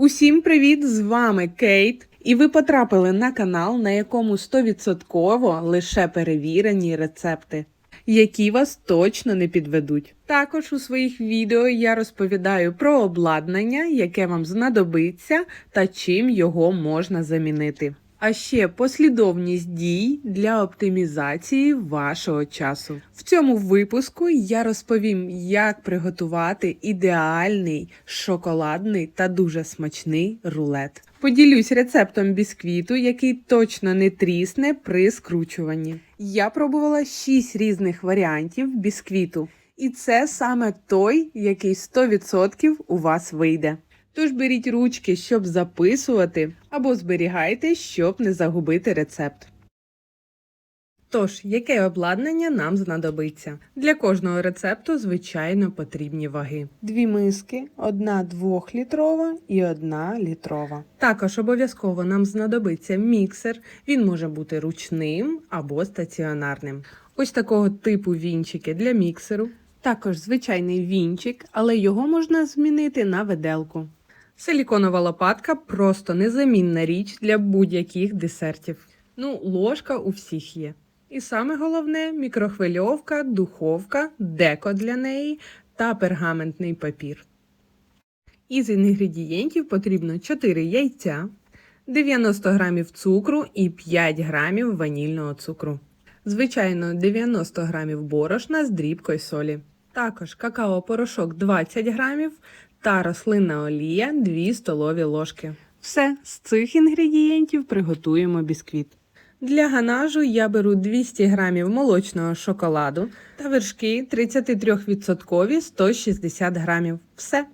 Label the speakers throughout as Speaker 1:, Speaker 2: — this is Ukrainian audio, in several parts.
Speaker 1: Усім привіт! З вами Кейт. І ви потрапили на канал, на якому 100% лише перевірені рецепти, які вас точно не підведуть. Також у своїх відео я розповідаю про обладнання, яке вам знадобиться та чим його можна замінити. А ще послідовність дій для оптимізації вашого часу. В цьому випуску я розповім, як приготувати ідеальний шоколадний та дуже смачний рулет. Поділюсь рецептом бісквіту, який точно не трісне при скручуванні. Я пробувала 6 різних варіантів бісквіту, і це саме той, який 100% у вас вийде. Тож беріть ручки, щоб записувати, або зберігайте, щоб не загубити рецепт. Тож, яке обладнання нам знадобиться? Для кожного рецепту, звичайно, потрібні ваги. Дві миски, одна двохлітрова і одна літрова. Також обов'язково нам знадобиться міксер. Він може бути ручним або стаціонарним. Ось такого типу вінчики для міксеру. Також звичайний вінчик, але його можна змінити на виделку. Силіконова лопатка просто незамінна річ для будь-яких десертів. Ну, ложка у всіх є. І саме головне мікрохвильовка, духовка, деко для неї та пергаментний папір. Із інгредієнтів потрібно 4 яйця, 90 г цукру і 5 г ванільного цукру. Звичайно, 90 г борошна з дрібкою солі. Також какао-порошок 20 г та рослинна олія 2 столові ложки. Все, з цих інгредієнтів приготуємо бісквіт. Для ганажу я беру 200 г молочного шоколаду та вершки 33% 160 г. Все.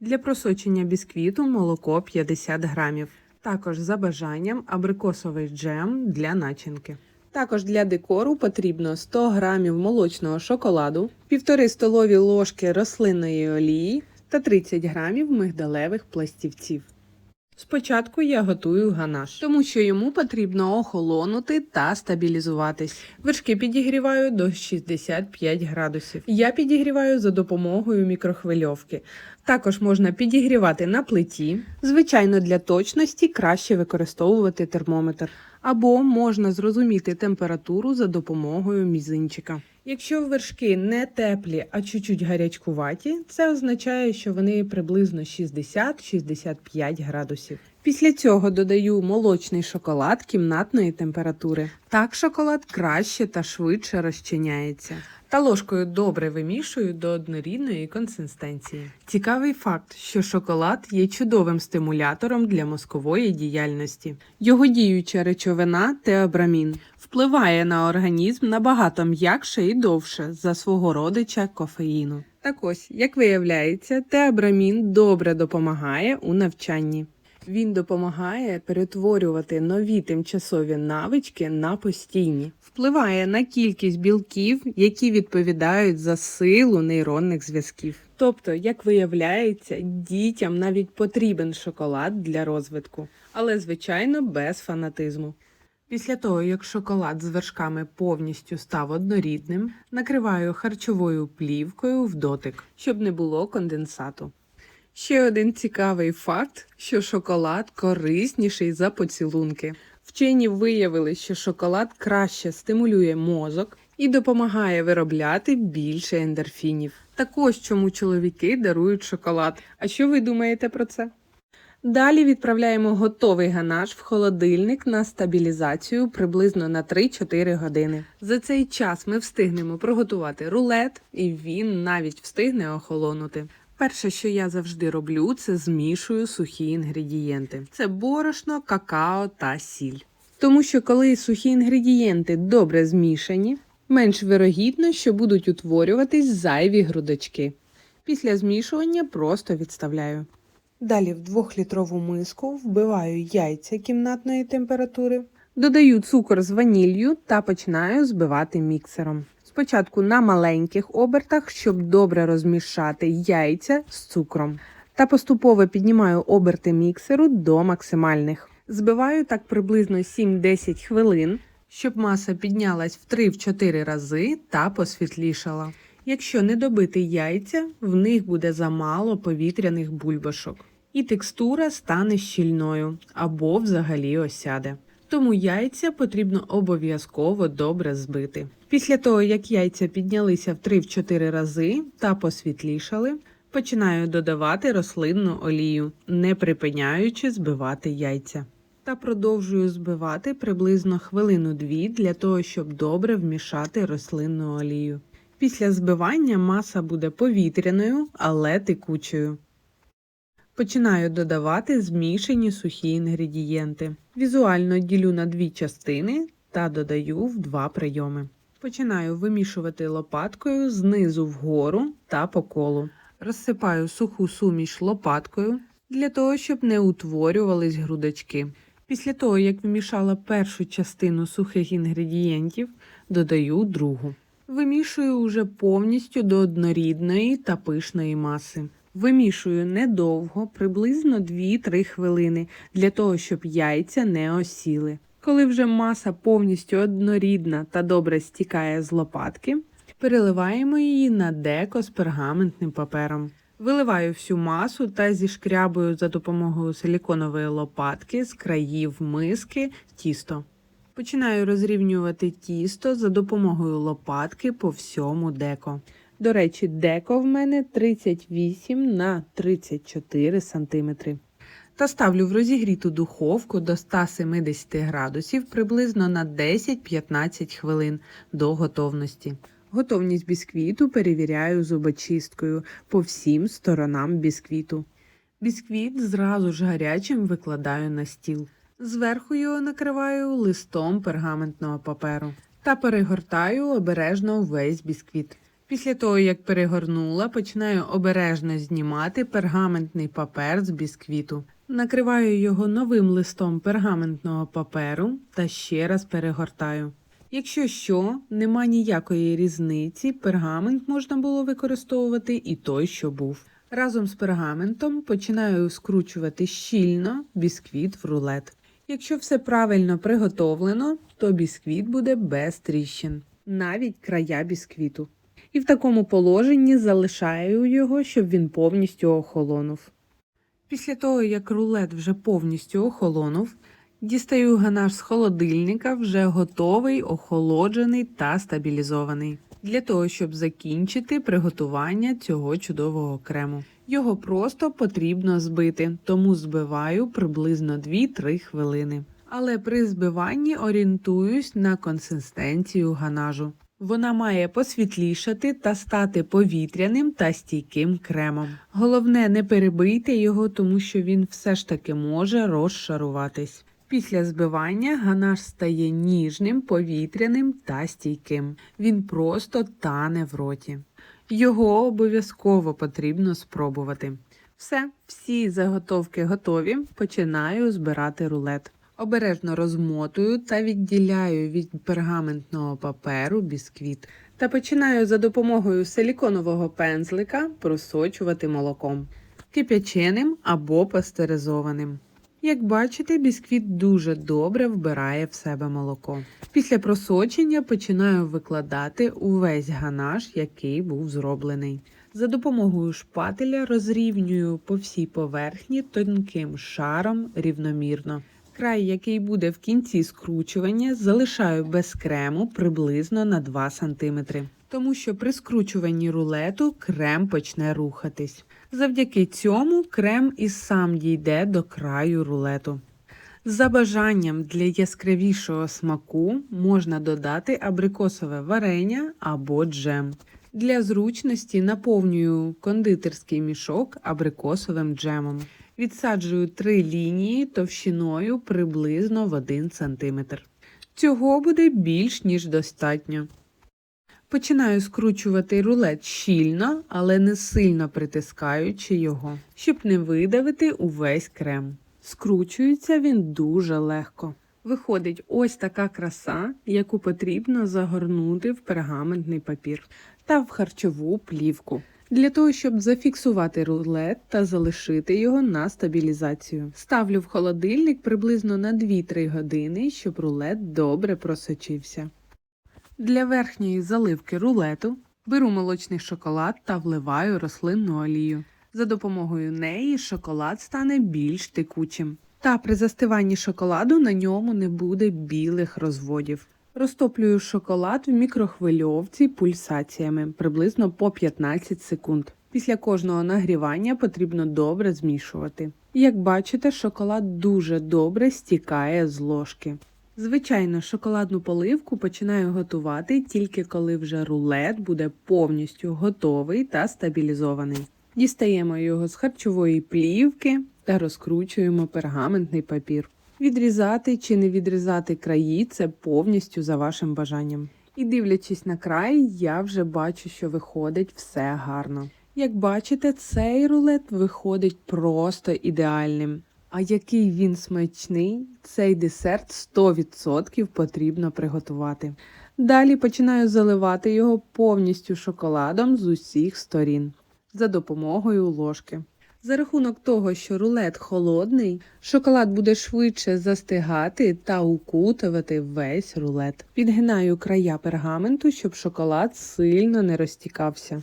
Speaker 1: Для просочення бісквіту молоко 50 г. Також за бажанням абрикосовий джем для начинки. Також для декору потрібно 100 г молочного шоколаду, 1,5 столові ложки рослинної олії та 30 г мигдалевих пластівців. Спочатку я готую ганаш, тому що йому потрібно охолонути та стабілізуватись. Вершки підігріваю до 65 градусів. Я підігріваю за допомогою мікрохвильовки. Також можна підігрівати на плиті. Звичайно, для точності краще використовувати термометр. Або можна зрозуміти температуру за допомогою мізинчика. Якщо вершки не теплі, а чуть-чуть гарячкуваті, це означає, що вони приблизно 60-65 градусів. Після цього додаю молочний шоколад кімнатної температури. Так шоколад краще та швидше розчиняється. Та ложкою добре вимішую до однорідної консистенції. Цікавий факт, що шоколад є чудовим стимулятором для мозкової діяльності. Його діюча речовина теобрамін впливає на організм набагато м'якше і довше за свого родича кофеїну. Так ось, як виявляється, теобрамін добре допомагає у навчанні. Він допомагає перетворювати нові тимчасові навички на постійні, впливає на кількість білків, які відповідають за силу нейронних зв'язків. Тобто, як виявляється, дітям навіть потрібен шоколад для розвитку, але звичайно без фанатизму. Після того, як шоколад з вершками повністю став однорідним, накриваю харчовою плівкою в дотик, щоб не було конденсату. Ще один цікавий факт, що шоколад корисніший за поцілунки. Вчені виявили, що шоколад краще стимулює мозок і допомагає виробляти більше ендорфінів. Також чому чоловіки дарують шоколад. А що ви думаєте про це? Далі відправляємо готовий ганаш в холодильник на стабілізацію приблизно на 3-4 години. За цей час ми встигнемо приготувати рулет, і він навіть встигне охолонути. Перше, що я завжди роблю, це змішую сухі інгредієнти: це борошно, какао та сіль. Тому що коли сухі інгредієнти добре змішані, менш вирогідно, що будуть утворюватись зайві грудочки. Після змішування просто відставляю. Далі в двохлітрову миску вбиваю яйця кімнатної температури, додаю цукор з ваніллю та починаю збивати міксером. Спочатку на маленьких обертах, щоб добре розмішати яйця з цукром. Та поступово піднімаю оберти міксеру до максимальних. Збиваю так приблизно 7-10 хвилин, щоб маса піднялась в 3-4 рази та посвітлішала. Якщо не добити яйця, в них буде замало повітряних бульбашок. і текстура стане щільною або взагалі осяде. Тому яйця потрібно обов'язково добре збити. Після того, як яйця піднялися в 3-4 рази та посвітлішали, починаю додавати рослинну олію, не припиняючи збивати яйця. Та продовжую збивати приблизно хвилину-дві для того, щоб добре вмішати рослинну олію. Після збивання маса буде повітряною, але текучою. Починаю додавати змішані сухі інгредієнти. Візуально ділю на дві частини та додаю в два прийоми. Починаю вимішувати лопаткою знизу вгору та по колу. Розсипаю суху суміш лопаткою для того, щоб не утворювались грудочки. Після того, як вмішала першу частину сухих інгредієнтів, додаю другу. Вимішую уже повністю до однорідної та пишної маси. Вимішую недовго, приблизно 2-3 хвилини, для того, щоб яйця не осіли. Коли вже маса повністю однорідна та добре стікає з лопатки, переливаємо її на деко з пергаментним папером. Виливаю всю масу та зішкрябую за допомогою силіконової лопатки з країв миски тісто. Починаю розрівнювати тісто за допомогою лопатки по всьому деко. До речі, деко в мене 38 на 34 см. Та ставлю в розігріту духовку до 170 градусів приблизно на 10-15 хвилин до готовності. Готовність бісквіту перевіряю зубочисткою по всім сторонам бісквіту. Бісквіт зразу ж гарячим викладаю на стіл. Зверху його накриваю листом пергаментного паперу та перегортаю обережно весь бісквіт. Після того, як перегорнула, починаю обережно знімати пергаментний папер з бісквіту. Накриваю його новим листом пергаментного паперу та ще раз перегортаю. Якщо що, нема ніякої різниці, пергамент можна було використовувати і той, що був. Разом з пергаментом починаю скручувати щільно бісквіт в рулет. Якщо все правильно приготовлено, то бісквіт буде без тріщин, навіть края бісквіту. І в такому положенні залишаю його, щоб він повністю охолонув. Після того, як рулет вже повністю охолонув, дістаю ганаш з холодильника, вже готовий, охолоджений та стабілізований. Для того, щоб закінчити приготування цього чудового крему. Його просто потрібно збити, тому збиваю приблизно 2-3 хвилини. Але при збиванні орієнтуюсь на консистенцію ганажу. Вона має посвітлішати та стати повітряним та стійким кремом. Головне, не перебийте його, тому що він все ж таки може розшаруватись. Після збивання ганаш стає ніжним, повітряним та стійким. Він просто тане в роті. Його обов'язково потрібно спробувати. Все, всі заготовки готові. Починаю збирати рулет. Обережно розмотую та відділяю від пергаментного паперу бісквіт та починаю за допомогою силіконового пензлика просочувати молоком, кип'яченим або пастеризованим. Як бачите, бісквіт дуже добре вбирає в себе молоко. Після просочення починаю викладати увесь ганаш, який був зроблений. За допомогою шпателя розрівнюю по всій поверхні тонким шаром рівномірно. Край, який буде в кінці скручування, залишаю без крему приблизно на 2 см, тому що при скручуванні рулету крем почне рухатись. Завдяки цьому крем і сам дійде до краю рулету. За бажанням для яскравішого смаку можна додати абрикосове варення або джем. Для зручності наповнюю кондитерський мішок абрикосовим джемом. Відсаджую три лінії товщиною приблизно в 1 см. Цього буде більш ніж достатньо. Починаю скручувати рулет щільно, але не сильно притискаючи його, щоб не видавити увесь крем. Скручується він дуже легко. Виходить ось така краса, яку потрібно загорнути в пергаментний папір та в харчову плівку. Для того, щоб зафіксувати рулет та залишити його на стабілізацію. Ставлю в холодильник приблизно на 2-3 години, щоб рулет добре просочився. Для верхньої заливки рулету беру молочний шоколад та вливаю рослинну олію. За допомогою неї шоколад стане більш текучим. Та при застиванні шоколаду на ньому не буде білих розводів. Розтоплюю шоколад в мікрохвильовці пульсаціями приблизно по 15 секунд. Після кожного нагрівання потрібно добре змішувати. Як бачите, шоколад дуже добре стікає з ложки. Звичайно, шоколадну поливку починаю готувати тільки коли вже рулет буде повністю готовий та стабілізований. Дістаємо його з харчової плівки та розкручуємо пергаментний папір. Відрізати чи не відрізати краї це повністю за вашим бажанням. І дивлячись на край, я вже бачу, що виходить все гарно. Як бачите, цей рулет виходить просто ідеальним. А який він смачний, цей десерт 100% потрібно приготувати. Далі починаю заливати його повністю шоколадом з усіх сторін за допомогою ложки. За рахунок того, що рулет холодний, шоколад буде швидше застигати та укутувати весь рулет. Підгинаю края пергаменту, щоб шоколад сильно не розтікався.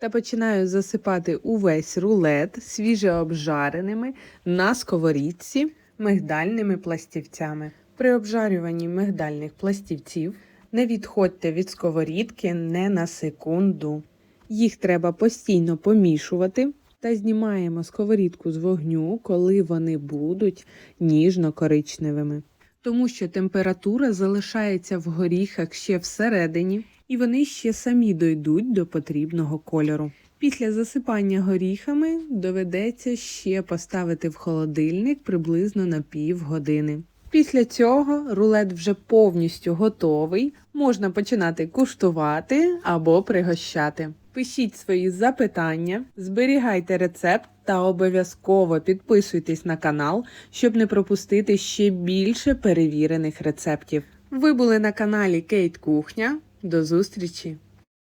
Speaker 1: Та починаю засипати увесь рулет свіже обжареними на сковорідці мигдальними пластівцями. При обжарюванні мигдальних пластівців не відходьте від сковорідки не на секунду. Їх треба постійно помішувати та знімаємо сковорідку з вогню, коли вони будуть ніжно-коричневими. Тому що температура залишається в горіхах ще всередині, і вони ще самі дойдуть до потрібного кольору. Після засипання горіхами доведеться ще поставити в холодильник приблизно на півгодини. Після цього рулет вже повністю готовий, можна починати куштувати або пригощати. Пишіть свої запитання, зберігайте рецепт та обов'язково підписуйтесь на канал, щоб не пропустити ще більше перевірених рецептів. Ви були на каналі Кейт Кухня. До зустрічі!